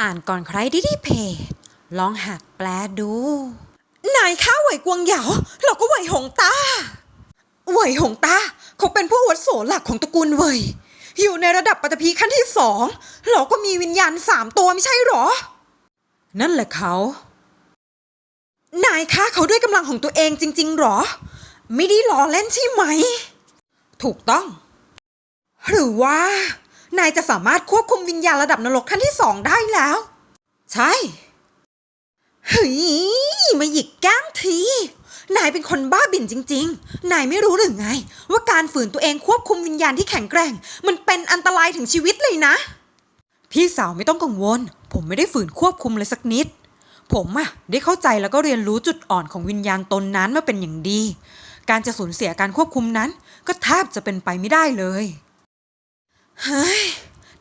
อ่านก่อนใครได้ที่เพจลองหัดแปลดู นายข้าไหวกวงเหยาเราก็ไหวหงตาไหวหงตาเขาเป็นผู้อาวุโสหลักของตระกูลเวยอยู่ในระดับปัตภีขั้นที่สองเราก็มีวิญญาณสามตัวไม่ใช่หรอ นั่นแหละเขา นายฆ่าเขาด้วยกำลังของตัวเองจริง ๆหรอ ไม่ได้ล้อเล่นใช่ไหม ถูกต้อง หรือว่า นายจะสามารถควบคุมวิญญาณระดับนรกขั้นที่สองได้แล้ว ใช่เฮ้ยมาหยิกแก้มที นายเป็นคนบ้าบิ่นจริง ๆ นายไม่รู้หรือไง ว่าการฝืนตัวเองควบคุมวิญญาณที่แข็งแกร่ง มันเป็นอันตรายถึงชีวิตเลยนะ พี่สาวไม่ต้องกังวล ผมไม่ได้ฝืนควบคุมเลยสักนิด ผมอะได้เข้าใจแล้วก็เรียนรู้จุดอ่อนของวิญญาณตนนั้นมาเป็นอย่างดี การจะสูญเสียการควบคุมนั้น ก็แทบจะเป็นไปไม่ได้เลย เฮ้ย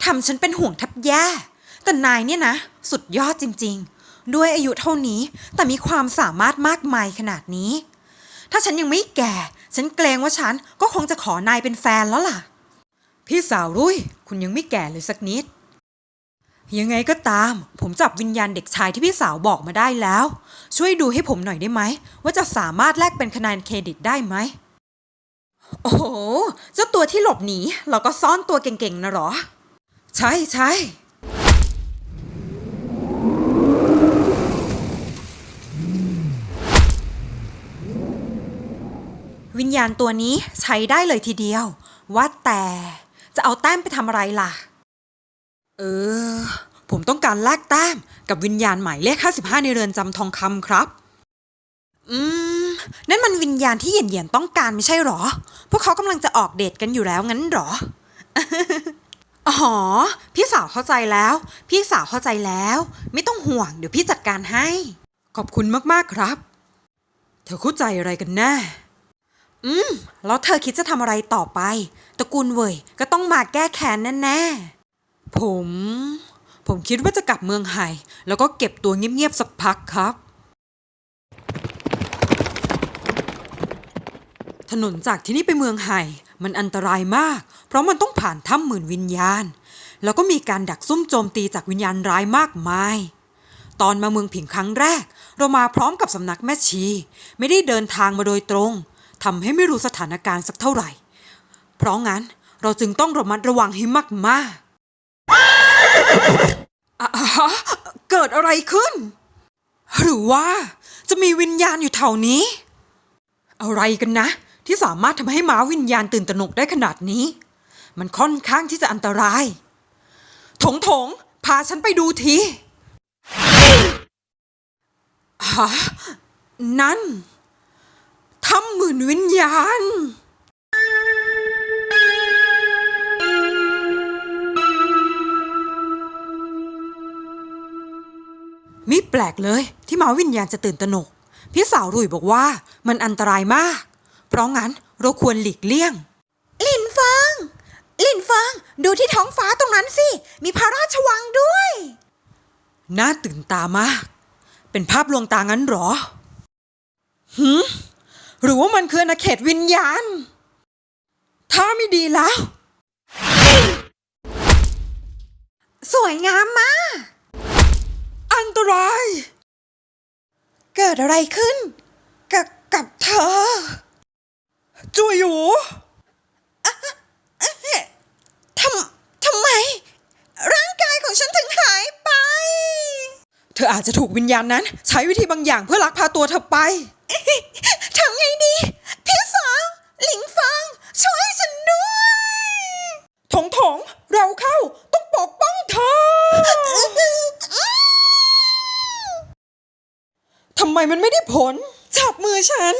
ทำฉันเป็นห่วงแทบแย่ แต่นายเนี่ยนะ สุดยอดจริง ๆ ด้วยอายุเท่านี้แต่มีความสามารถมากมายขนาดนี้ ถ้าฉันยังไม่แก่ ฉันเกรงว่าฉันก็คงจะขอนายเป็นแฟนแล้วล่ะ พี่สาวรุ่ยคุณยังไม่แก่เลยสักนิด ยังไงก็ตาม ผมจับวิญญาณเด็กชายที่พี่สาวบอกมาได้แล้ว ช่วยดูให้ผมหน่อยได้ไหม ว่าจะสามารถแลกเป็นคะแนนเครดิตได้ไหม โอ้โห เจ้าตัวที่หลบหนีเราก็ซ่อนตัวเก่งๆนะหรอ ใช่ใช่วิญญาณตัวนี้ใช้ได้เลยทีเดียว ว่าแต่จะเอาแต้มไปทำอะไรล่ะ เออ ผมต้องการแลกแต้มกับวิญญาณหมายเลข 55 ในเรือนจำทองคำครับ อืม นั่นมันวิญญาณที่เหยียนเหยียนต้องการไม่ใช่หรอ พวกเขากำลังจะออกเดทกันอยู่แล้วงั้นหรอ อ๋อ พี่สาวเข้าใจแล้ว พี่สาวเข้าใจแล้ว ไม่ต้องห่วงเดี๋ยวพี่จัดการให้ ขอบคุณมากๆครับ เธอเข้าใจอะไรกันแน่อืม แล้วเธอคิดจะทำอะไรต่อไป ตระกูลเว่ยก็ต้องมาแก้แค้นแน่ๆผม ผมคิดว่าจะกลับเมืองไห่แล้วก็เก็บตัวเงียบๆสักพักครับ ถนนจากที่นี่ไปเมืองไห่มันอันตรายมาก เพราะมันต้องผ่านถ้ำหมื่นวิญญาณ แล้วก็มีการดักซุ่มโจมตีจากวิญญาณร้ายมากมาย ตอนมาเมืองผิงครั้งแรก เรามาพร้อมกับสำนักแม่ชี ไม่ได้เดินทางมาโดยตรงทำให้ไม่รู้สถานการณ์สักเท่าไหร่ เพราะงั้นเราจึงต้องระมัดระวังให้มากๆอะฮะเกิดอะไรขึ้น หรือว่าจะมีวิญญาณอยู่แถวนี้ อะไรกันนะ ที่สามารถทำให้ม้าวิญญาณตื่นตระหนกได้ขนาดนี้ มันค่อนข้างที่จะอันตราย ถงถงพาฉันไปดูทีฮะนั่นถ้ำหมื่นวิญญาณมิแปลกเลยที่ม้าวิญญาณจะตื่นตระหนก พี่สาวรุ่ยบอกว่ามันอันตรายมาก เพราะงั้นเราควรหลีกเลี่ยงลินฟังลินฟังดูที่ท้องฟ้าตรงนั้นสิ มีพระราชวังด้วย น่าตื่นตามาก เป็นภาพลวงตางั้นเหรอหืมหรือว่ามันคืออาณาเขตวิญญาณ ถ้าไม่ดีแล้ว สวยงามมาก อันตราย เกิดอะไรขึ้น กับกับเธอ จุยอยู่ทำทำไม ร่างกายของฉันถึงหายไป เธออาจจะถูกวิญญาณนั้น ใช้วิธีบางอย่างเพื่อลักพาตัวเธอไปทำไงดี พี่สาวหลิงฟัง ช่วยฉันด้วยถงถงเราเข้าต้องปกป้องเธอทำไมมันไม่ได้ผล จับมือฉัน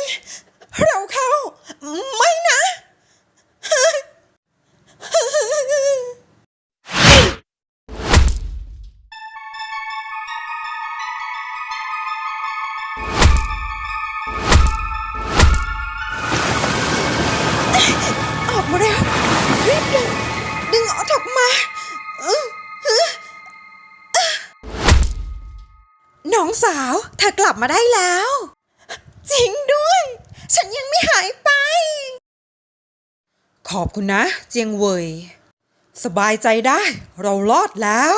จริงด้วย ฉันยังไม่หายไป ขอบคุณนะ เจียงเวย สบายใจได้ เรารอดแล้ว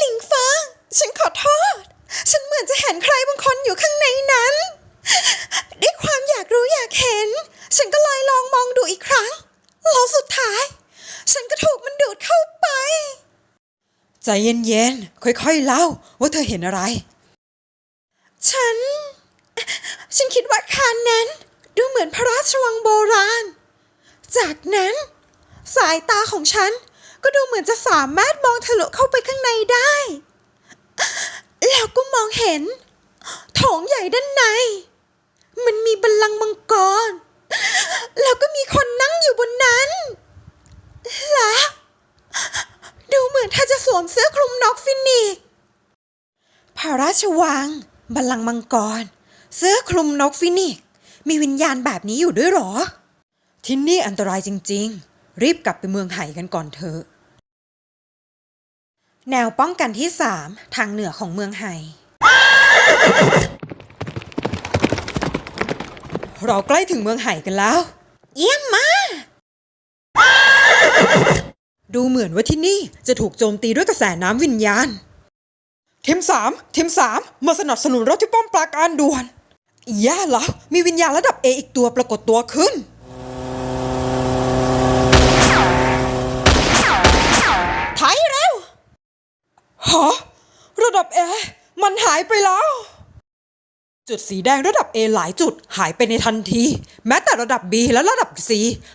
ลิงฟางฉันขอโทษ ฉันเหมือนจะเห็นใครบางคนอยู่ข้างในนั้น ด้วยความอยากรู้อยากเห็น ฉันก็เลยลองมองดูอีกครั้ง แล้วสุดท้าย ฉันก็ถูกมันดูดเข้าไป ใจเย็นๆ ค่อยๆ เล่าว่าเธอเห็นอะไร ฉัน ฉันคิดว่าคานนั้นดูเหมือนพระราชวังโบราณ จากนั้น สายตาของฉันก็ดูเหมือนจะสามารถมองทะลุเข้าไปข้างในได้ แล้วก็มองเห็นโถงใหญ่ด้านใน มันมีบัลลังก์มังกร แล้วก็มีคนนั่งอยู่บนนั้นและดูเหมือนถ้าจะสวมเสื้อคลุมน็อกฟินิกพระราชวัง บัลลังก์มังกร เสื้อคลุมนกฟินิก มีวิญญาณแบบนี้อยู่ด้วยหรอ ที่นี่อันตรายจริง ๆ รีบกลับไปเมืองไห่กันก่อนเถอะแนวป้องกันที่3ทางเหนือของเมืองไห่เราใกล้ถึงเมืองไห่กันแล้ว เยี่ยมมาก ดูเหมือนว่าที่นี่จะถูกโจมตีด้วยกระแสน้ำวิญญาณ ทีมสามทีมสามมาสนับสนุนราที่ป้อมปราการด่วนแย่แล้วมีวิญญาณระดับเออีกตัวปรากฏตัวขึ้น ถอยเร็วฮะระดับเอมันหายไปแล้ว จุดสีแดงระดับ A หลายจุดหายไปในทันที แม้แต่ระดับ B และระดับ C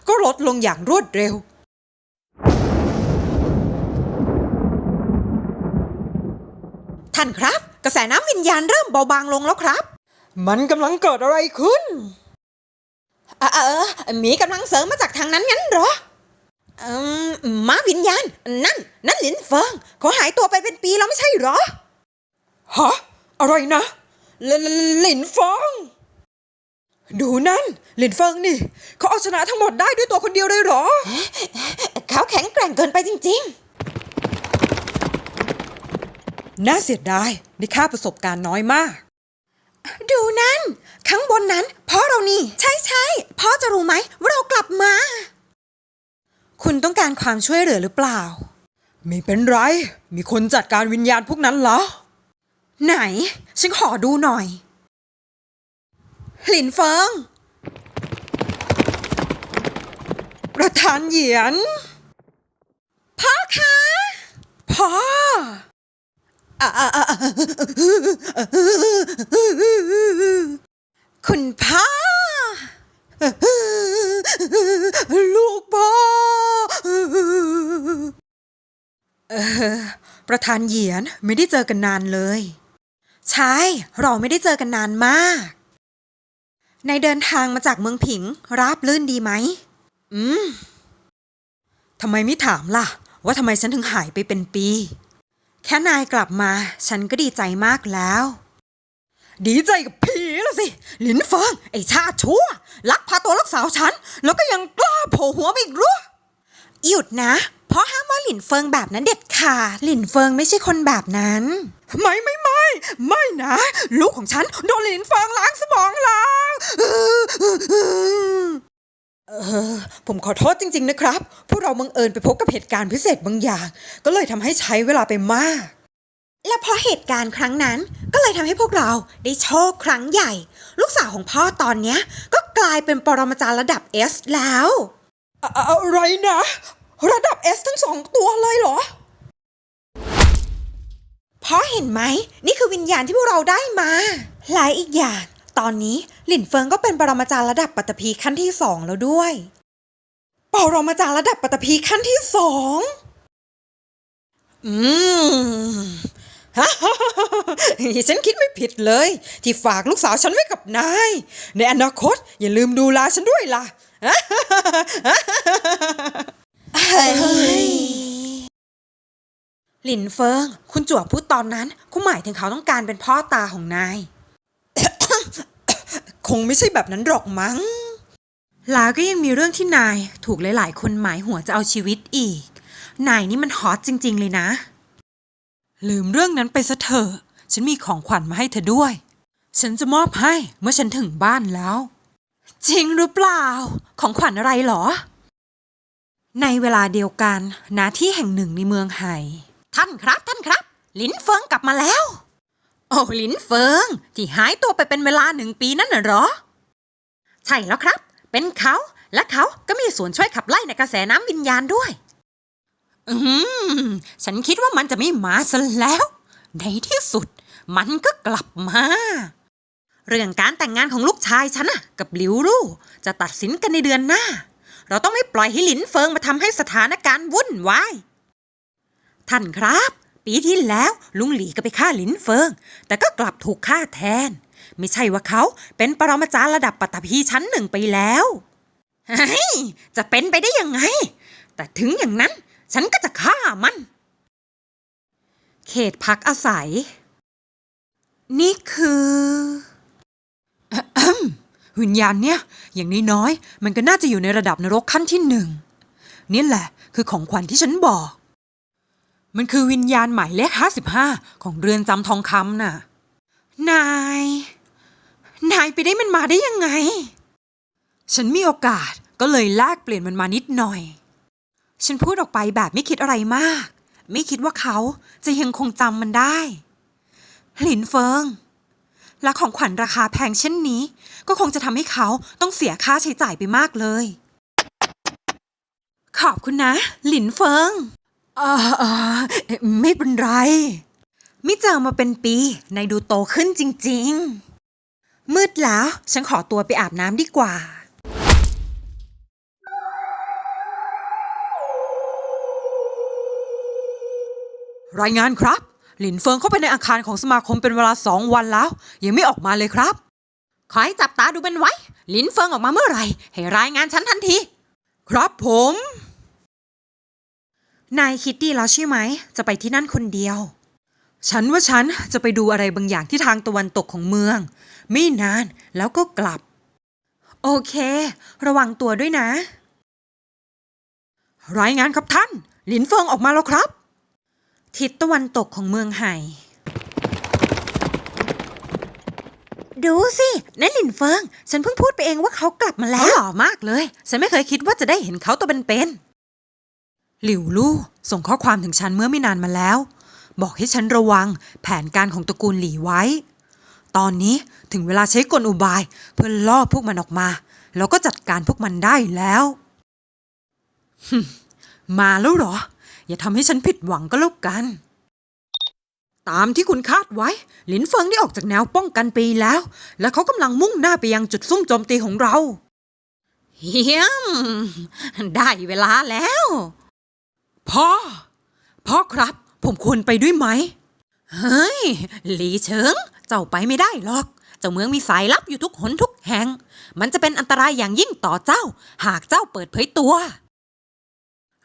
ก็ลดลงอย่างรวดเร็ว ท่านครับ กระแสน้ำวิญญาณเริ่มเบาบางลงแล้วครับ มันกำลังเกิดอะไรขึ้น เออเออมีกำลังเสริมมาจากทางนั้นงั้นเหรอเอมม้าวิญญาณ นั่น นั่นหลินเฟิงเขาหายตัวไปเป็นปีแล้วไม่ใช่เหรอฮะอะไรนะลลหลินเฟิงดูนั่นหลินเฟิงนี่เขาเอาชนะทั้งหมดได้ด้วยตัวคนเดียวเลยเหรอเขาแข็งแกร่งเกินไปจริง ๆ น่าเสียดายได้ค่าประสบการณ์น้อยมาก ดูนั่น ข้างบนนั้นพ่อเรานี่ ใช่ใช่พ่อจะรู้ไหมว่าเรากลับมา คุณต้องการความช่วยเหลือหรือเปล่า ไม่เป็นไร มีคนจัดการวิญญาณพวกนั้นเหรอ ไหน ฉันขอดูหน่อย หลินเฟิง ประธานเหยียน พ่อคะ พ่อ คุณพ่อ ลูกพ่อ เออ ประธานเหยียนไม่ได้เจอกันนานเลย ใช่ เราไม่ได้เจอกันนานมาก ในเดินทางมาจากเมืองผิง ราบลื่นดีไหม อืมทำไมไม่ถามล่ะ ว่าทำไมฉันถึงหายไปเป็นปี แค่นายกลับมา ฉันก็ดีใจมากแล้ว ดีใจกับผีละสิ หลินเฟิงไอ้ชาชั่วลักพาตัวลูกสาวฉัน แล้วก็ยังกล้าโผล่หัวมาอีกรู้หยุดนะ เพราะห้ามว่าหลินเฟิงแบบนั้นเด็ดขาดหลินเฟิงไม่ใช่คนแบบนั้น ไม่ไม่ไม่ไม่นะ ลูกของฉันโดนหลินเฟิงล้างสมองแล้ว เออผมขอโทษจริง ๆ นะครับ พวกเราบังเอิญไปพบกับเหตุการณ์พิเศษบางอย่าง ก็เลยทำให้ใช้เวลาไปมาก และเพราะเหตุการณ์ครั้งนั้นก็เลยทำให้พวกเราได้โชคครั้งใหญ่ ลูกสาวของพ่อตอนเนี้ยก็กลายเป็นปรมาจารย์ระดับ S แล้ว อะไรนะ ระดับ S ทั้งสองตัวเลยเหรอพ่อเห็นไหม นี่คือวิญญาณที่พวกเราได้มา หลายอีกอย่าง ตอนนี้หลินเฟิงก็เป็นปรมาจารย์ระดับปัตตภีขั้นที่สองแล้วด้วยปรมาจารย์ระดับปัตตภีขั้นที่สองอืมฉันคิดไม่ผิดเลย ที่ฝากลูกสาวฉันไว้กับนาย ในอนาคต อย่าลืมดูแลฉันด้วยล่ะหลินเฟิง คุณจั่วพูดตอนนั้นคุณหมายถึงเขาต้องการเป็นพ่อตาของนาย คงไม่ใช่แบบนั้นหรอกมั้งแล้วก็ยังมีเรื่องที่นายถูกหลายๆ คนหมายหัวจะเอาชีวิตอีก นายนี่มันฮอตจริง ๆ เลยนะ ลืมเรื่องนั้นไปซะเถอะ ฉันมีของขวัญมาให้เธอด้วย ฉันจะมอบให้เมื่อฉันถึงบ้านแล้ว จริงหรือเปล่า ของขวัญอะไรหรอ ในเวลาเดียวกันณที่แห่งหนึ่งในเมืองไห่ท่านครับ ท่านครับ ลินเฟิงกลับมาแล้ว โอ้ลินเฟิง ที่หายตัวไปเป็นเวลาหนึ่งปีนั่นน่ะหรอ ใช่แล้วครับ เป็นเขาและเขาก็มีส่วนช่วยขับไล่ในกระแสน้ำวิญญาณด้วย อืม ฉันคิดว่ามันจะไม่มาซะแล้ว ในที่สุด มันก็กลับมา เรื่องการแต่งงานของลูกชายฉันน่ะกับหลิวลู่จะตัดสินกันในเดือนหน้า เราต้องไม่ปล่อยให้หลินเฟิงมาทำให้สถานการณ์วุ่นวาย ท่านครับ ปีที่แล้วลุงหลีก็ไปฆ่าหลินเฟิง แต่ก็กลับถูกฆ่าแทน ไม่ใช่ว่าเขาเป็นปรมาจารย์ระดับปัตตภีชั้นหนึ่งไปแล้วเฮ้ยจะเป็นไปได้ยังไง แต่ถึงอย่างนั้นฉันก็จะฆ่ามัน เขตพักอาศัย นี่คืออะแอมวิญญาณเนี่ย อย่างน้อยๆมันก็น่าจะอยู่ในระดับนรกขั้นที่หนึ่งนี่แหละ คือของขวัญที่ฉันบอก มันคือวิญญาณหมายเลขห้าสิบห้าของเรือนจำทองคำน่ะ นาย นายไปได้มันมาได้ยังไง ฉันมีโอกาสก็เลยแลกเปลี่ยนมันมานิดหน่อย ฉันพูดออกไปแบบไม่คิดอะไรมาก ไม่คิดว่าเขาจะยังคงจำมันได้ หลินเฟิง และของขวัญราคาแพงเช่นนี้ ก็คงจะทำให้เขาต้องเสียค่าใช้จ่ายไปมากเลย ขอบคุณนะ หลินเฟิง อ่าอ่าไม่เป็นไร ไม่เจอมาเป็นปีนายดูโตขึ้นจริง ๆ มืดแล้ว ฉันขอตัวไปอาบน้ำดีกว่า รายงานครับ หลินเฟิงเข้าไปในอาคารของสมาคมเป็นเวลาสองวันแล้ว ยังไม่ออกมาเลยครับ ขอให้จับตาดูเป็นไว้ หลินเฟิงออกมาเมื่อไหร่ ให้รายงานฉันทันที ครับผม นายคิดดีแล้วใช่ไหม จะไปที่นั่นคนเดียว ฉันว่าฉันจะไปดูอะไรบางอย่างที่ทางตะวันตกของเมือง ไม่นานแล้วก็กลับ โอเค ระวังตัวด้วยนะ รายงานครับท่าน หลินเฟิงออกมาแล้วครับ ทิศตะวันตกของเมืองไห่ดูสินั่นหลินเฟิง ฉันเพิ่งพูดไปเองว่าเขากลับมาแล้วหล่อมากเลย ฉันไม่เคยคิดว่าจะได้เห็นเขาตัวเป็นๆ หลิวลู่ส่งข้อความถึงฉันเมื่อไม่นานมาแล้ว บอกให้ฉันระวังแผนการของตระกูลหลีไว้ ตอนนี้ถึงเวลาใช้กลอุบาย เพื่อล่อพวกมันออกมา แล้วก็จัดการพวกมันได้แล้วมาแล้วเหรอ อย่าทำให้ฉันผิดหวังก็แล้วกัน ตามที่คุณคาดไว้ หลินเฟิงได้ออกจากแนวป้องกันปีแล้ว และเขากำลังมุ่งหน้าไปยังจุดซุ่มโจมตีของเรา เฮียม ได้เวลาแล้ว พ่อ พ่อครับ ผมควรไปด้วยไหม เฮ้ย หลีเฉิง เจ้าไปไม่ได้หรอก เจ้าเมืองมีสายลับอยู่ทุกหนทุกแห่ง มันจะเป็นอันตรายอย่างยิ่งต่อเจ้า หากเจ้าเปิดเผยตัว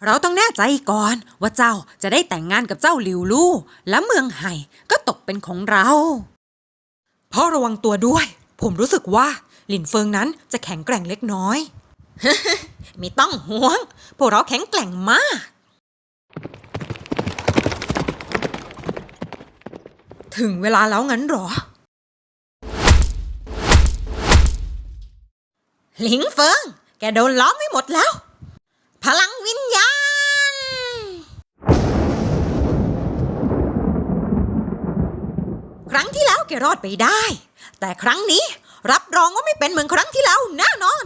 เราต้องแน่ใจก่อนว่าเจ้าจะได้แต่งงานกับเจ้าหลิวลู่ และเมืองไห่ก็ตกเป็นของเราพ่อระวังตัวด้วย ผมรู้สึกว่าหลินเฟิงนั้นจะแข็งแกร่งเล็กน้อย ไม่ต้องห่วง พวกเราแข็งแกร่งมาก ถึงเวลาแล้วงั้นหรอ หลิงเฟิง แกโดนล้อมไม่หมดแล้ว พลังวิญญาณ ครั้งที่แล้วแกรอดไปได้ แต่ครั้งนี้รับรองว่าไม่เป็นเหมือนครั้งที่แล้วแน่นอน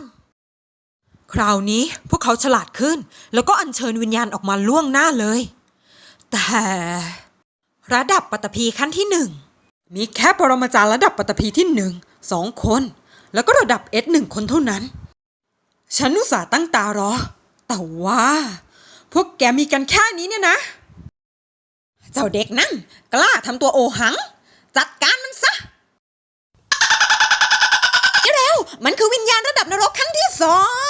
คราวนี้พวกเขาฉลาดขึ้น แล้วก็อัญเชิญวิญญาณออกมาล่วงหน้าเลย แต่ระดับปัตตภีขั้นที่หนึ่งมีแค่ปรมาจารย์ระดับปัตตภีที่หนึ่งสองคน แล้วก็ระดับเอสหนึ่งคนเท่านั้น ฉันอุตส่าห์ตั้งตารอ แต่ว่า พวกแกมีกันแค่นี้เนี่ยนะ เจ้าเด็กนั่นกล้าทำตัวโอหัง จัดการมันซะเร็วมันคือวิญญาณระดับนรกขั้นที่สอง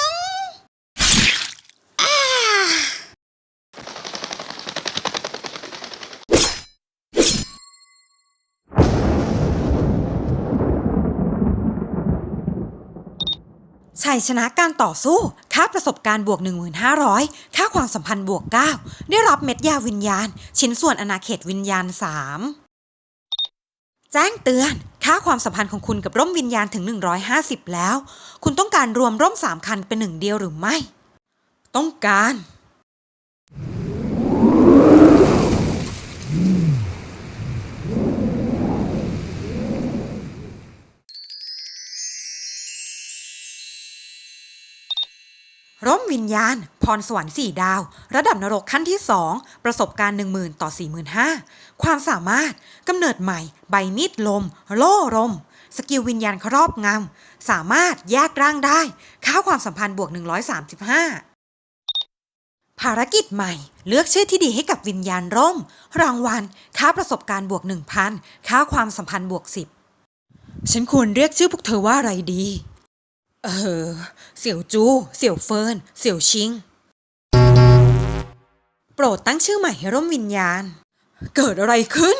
ชัยชนะการต่อสู้ ค่าประสบการณ์บวก 1,500 ค่าความสัมพันธ์บวก 9 ได้รับเม็ดยาวิญญาณ ชิ้นส่วนอนาเขตวิญญาณ 3 แจ้งเตือน ค่าความสัมพันธ์ของคุณกับร่มวิญญาณถึง 150 แล้ว คุณต้องการรวมร่ม 3 คันเป็นหนึ่งเดียวหรือไม่ ต้องการ ร่มวิญญาณ พรสวรรค์สี่ดาว ระดับนรกขั้นที่สองประสบการณ์หนึ่งหมื่นต่อสี่หมื่นห้าความสามารถกำเนิดใหม่ ใบมีดลม โล่ลมสกิลวิญญาณครอบงำ สามารถแยกร่างได้ ค่าความสัมพันธ์บวก 135 ภารกิจใหม่ เลือกชื่อที่ดีให้กับวิญญาณร่ม รางวัล ค่าประสบการณ์บวก 1,000 ค่าความสัมพันธ์บวก 10 ฉันควรเรียกชื่อพวกเธอว่าอะไรดี เออ เสี่ยวจู เสี่ยวเฟิน เสี่ยวชิง โปรดตั้งชื่อใหม่ให้ร่มวิญญาณ เกิดอะไรขึ้น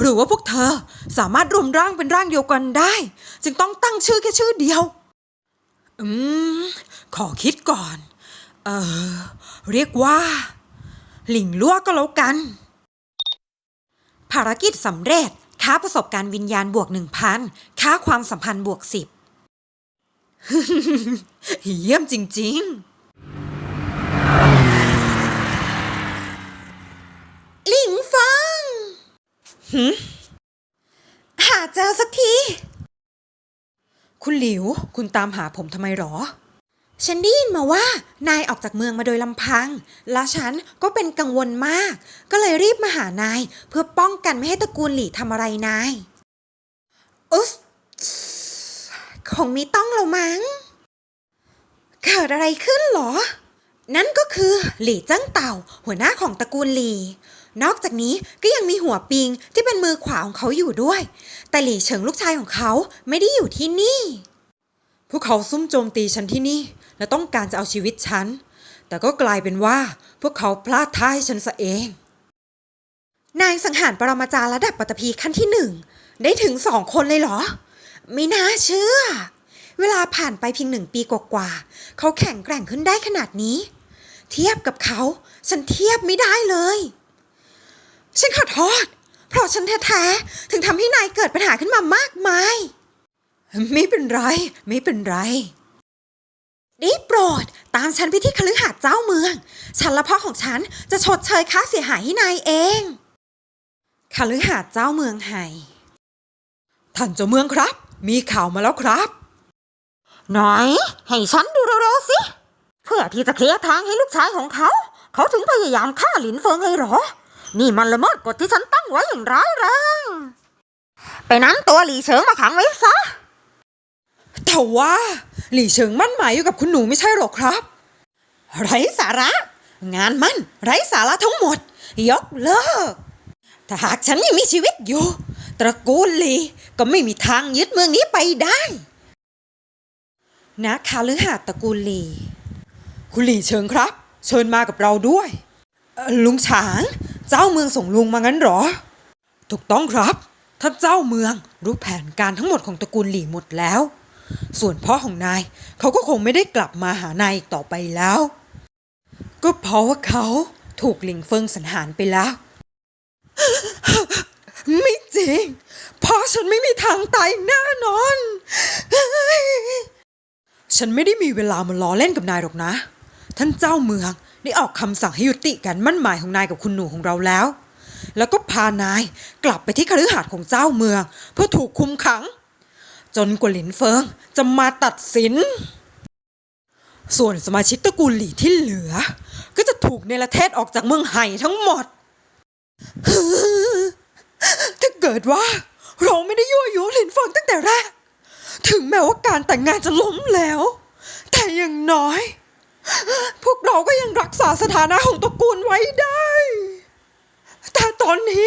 หรือว่าพวกเธอสามารถรวมร่างเป็นร่างเดียวกันได้ จึงต้องตั้งชื่อแค่ชื่อเดียว อืม ขอคิดก่อน เออ เรียกว่า หลิงลั่วก็แล้วกัน ภารกิจสำเร็จค่าประสบการณ์วิญญาณบวก1,000ค่าความสัมพันธ์บวก10เยี่ยมจริง ๆ หลิงฟังหืมหาเจอสักที คุณหลิว คุณตามหาผมทำไมหรอ ฉันได้ยินมาว่านายออกจากเมืองมาโดยลำพัง และฉันก็เป็นกังวลมาก ก็เลยรีบมาหานาย เพื่อป้องกันไม่ให้ตระกูลหลี่ทำอะไรนาย อุ๊สคงม่ต้องแล้วมั้ง เกิดอะไรขึ้นหรอ นั่นก็คือหลี่เจิ้งเต่า หัวหน้าของตระกูลหลี่ นอกจากนี้ก็ยังมีหัวปิงที่เป็นมือขวาของเขาอยู่ด้วย แต่หลี่เฉิงลูกชายของเขาไม่ได้อยู่ที่นี่ พวกเขาซุ่มโจมตีฉันที่นี่ และต้องการจะเอาชีวิตฉัน แต่ก็กลายเป็นว่าพวกเขาพลาดท่าให้ฉันซะเอง นายสังหารปรมาจารย์ระดับปัตภีขั้นที่หนึ่งได้ถึงสองคนเลยเหรอ ไม่น่าเชื่อ เวลาผ่านไปเพียงหนึ่งปีกว่าๆเขาแข็งแกร่งขึ้นได้ขนาดนี้ เทียบกับเขา ฉันเทียบไม่ได้เลย ฉันขอโทษเพราะฉันแท้ๆถึงทำให้นายเกิดปัญหาขึ้นมามากมาย ไม่เป็นไร ไม่เป็นไร ได้โปรด ตามฉันไปที่คฤหาสน์เจ้าเมือง ฉันและพ่อของฉันจะชดเชยค่าเสียหายให้นายเองคฤหาสน์เจ้าเมืองไห่ท่านเจ้าเมืองครับ มีข่าวมาแล้วครับ หน่อย ให้ฉันดูเร็วๆสิ เพื่อที่จะเคลียร์ทางให้ลูกชายของเขา เขาถึงพยายามฆ่าหลินเฟิงเลยเหรอ นี่มันละเมิดกฎที่ฉันตั้งไว้อย่างร้ายแรง ไปนั้นตัวหลีเฉิงมาขังไว้ซะ แต่ว่า หลี่เฉิงมั่นหมายอยู่กับคุณหนูไม่ใช่หรอครับ ไร้สาระ งานมั่นไร้สาระทั้งหมด ยกเลิกถ้าหากฉันยังมีชีวิตอยู่ ตระกูลหลี่ก็ไม่มีทางยึดเมืองนี้ไปได้นะคาลือหาตระกูลหลี่ คุณหลี่เฉิงครับ เชิญมากับเราด้วย ลุงฉาง เจ้าเมืองส่งลุงมางั้นหรอ ถูกต้องครับท่านเจ้าเมืองรู้แผนการทั้งหมดของตระกูลหลี่หมดแล้ว ส่วนพ่อของนายเขาก็คงไม่ได้กลับมาหานายอีกต่อไปแล้ว ก็เพราะว่าเขาถูกหลิงเฟิงสังหารไปแล้ว ไม่จริงพ่อฉันไม่มีทางตายแน่นอน ฉันไม่ได้มีเวลามาล้อเล่นกับนายหรอกนะ ท่านเจ้าเมืองได้ออกคำสั่งให้ยุติการมั่นหมายของนายกับคุณหนูของเราแล้ว แล้วก็พานายกลับไปที่คฤหาสน์ของเจ้าเมือง เพื่อถูกคุมขัง จนกว่าหลินเฟิงจะมาตัดสิน ส่วนสมาชิกตระกูลหลี่ที่เหลือ ก็จะถูกเนรเทศออกจากเมืองไห่ทั้งหมด ถ้าเกิดว่า เราไม่ได้ยั่วยุหลินเฟิงตั้งแต่แรก ถึงแม้ว่าการแต่งงานจะล้มแล้ว แต่อย่างน้อย พวกเราก็ยังรักษาสถานะของตระกูลไว้ได้ แต่ตอนนี้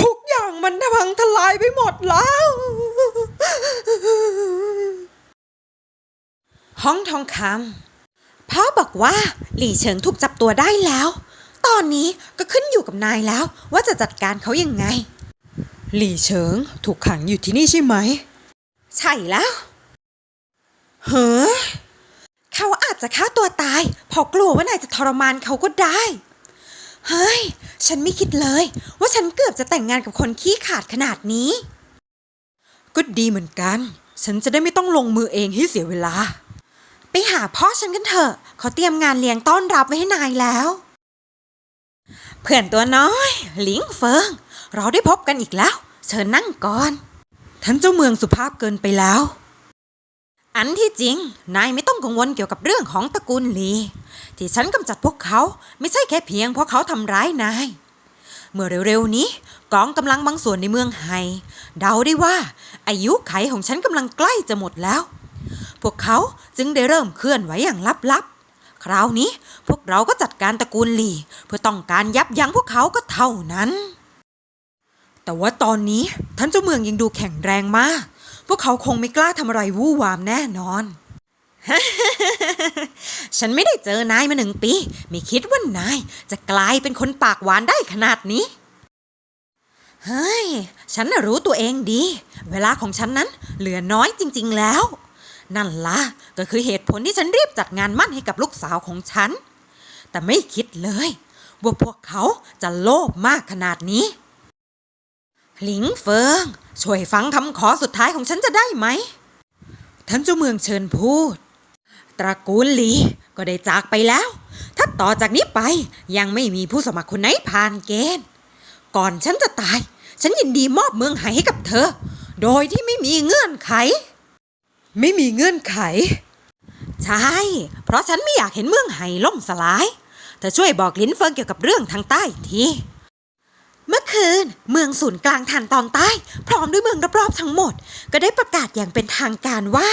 ทุกอย่างมันพังทลายไปหมดแล้ว ห้องทองคำพ่อบอกว่าหลี่เฉิงถูกจับตัวได้แล้ว ตอนนี้ก็ขึ้นอยู่กับนายแล้วว่าจะจัดการเขายังไง หลี่เฉิงถูกขังอยู่ที่นี่ใช่ไหม ใช่แล้วเฮ้อเขาอาจจะฆ่าตัวตายเพอกลัวว่านายจะทรมานเขาก็ได้ เฮ้ย ฉันไม่คิดเลย ว่าฉันเกือบจะแต่งงานกับคนขี้ขาดขนาดนี้ ก็ดีเหมือนกัน ฉันจะได้ไม่ต้องลงมือเองให้เสียเวลา ไปหาพ่อฉันกันเถอะเขาเตรียมงานเลี้ยงต้อนรับไว้ให้นายแล้ว เพื่อนตัวน้อยหลิงเฟิง เราได้พบกันอีกแล้ว เชิญนั่งก่อน ท่านเจ้าเมืองสุภาพเกินไปแล้ว อันที่จริง นายไม่ต้องกังวลเกี่ยวกับเรื่องของตระกูลหลี ที่ฉันกำจัดพวกเขาไม่ใช่แค่เพียงเพราะเขาทำร้ายนาย เมื่อเร็วๆนี้ กองกำลังบางส่วนในเมืองไฮเดาได้ว่า อายุไขของฉันกำลังใกล้จะหมดแล้ว พวกเขาจึงได้เริ่มเคลื่อนไหวอย่างลับๆ คราวนี้พวกเราก็จัดการตระกูลหลีเพื่อต้องการยับยั้งพวกเขาก็เท่านั้น แต่ว่าตอนนี้ท่านเจ้าเมืองยังดูแข็งแรงมาก พวกเขาคงไม่กล้าทำอะไรวู่วามแน่นอนฉันไม่ได้เจอนายมาหนึ่งปี ไม่คิดว่านายจะกลายเป็นคนปากหวานได้ขนาดนี้ เฮ้ย ฉันน่ะรู้ตัวเองดี เวลาของฉันนั้นเหลือน้อยจริง ๆ แล้ว นั่นล่ะก็คือเหตุผลที่ฉันรีบจัดงานมั่นให้กับลูกสาวของฉัน แต่ไม่คิดเลย ว่าพวกเขาจะโลภมากขนาดนี้ หลิงเฟิง ช่วยฟังคำขอสุดท้ายของฉันจะได้ไหม ท่านเจ้าเมืองเชิญพูด ตระกูลหลีก็ได้จากไปแล้ว ถ้าต่อจากนี้ไปยังไม่มีผู้สมัครคนไหนผ่านเกณฑ์ก่อนฉันจะตาย ฉันยินดีมอบเมืองไห่ให้กับเธอ โดยที่ไม่มีเงื่อนไข ไม่มีเงื่อนไข ใช่ เพราะฉันไม่อยากเห็นเมืองไห่ล่มสลาย เธอช่วยบอกลินเฟิงเกี่ยวกับเรื่องทางใต้ทีเมื่อคืนเมืองศูนย์กลางทางตอนใต้ พร้อมด้วยเมืองรอบๆทั้งหมด ก็ได้ประกาศอย่างเป็นทางการว่า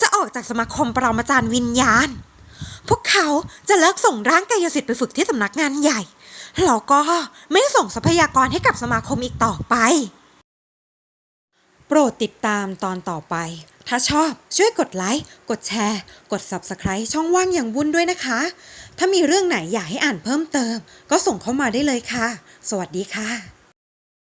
จะออกจากสมาคมปรมาจารย์วิญญาณ พวกเขาจะเลิกส่งร่างกายสิทธิ์ไปฝึกที่สำนักงานใหญ่ แล้วก็ไม่ส่งทรัพยากรให้กับสมาคมอีกต่อไป โปรดติดตามตอนต่อไป ถ้าชอบช่วยกดไลค์ กดแชร์ กด Subscribe ช่องว่างอย่างบุญด้วยนะคะ ถ้ามีเรื่องไหนอยากให้อ่านเพิ่มเติม ก็ส่งเข้ามาได้เลยค่ะ สวัสดีค่ะ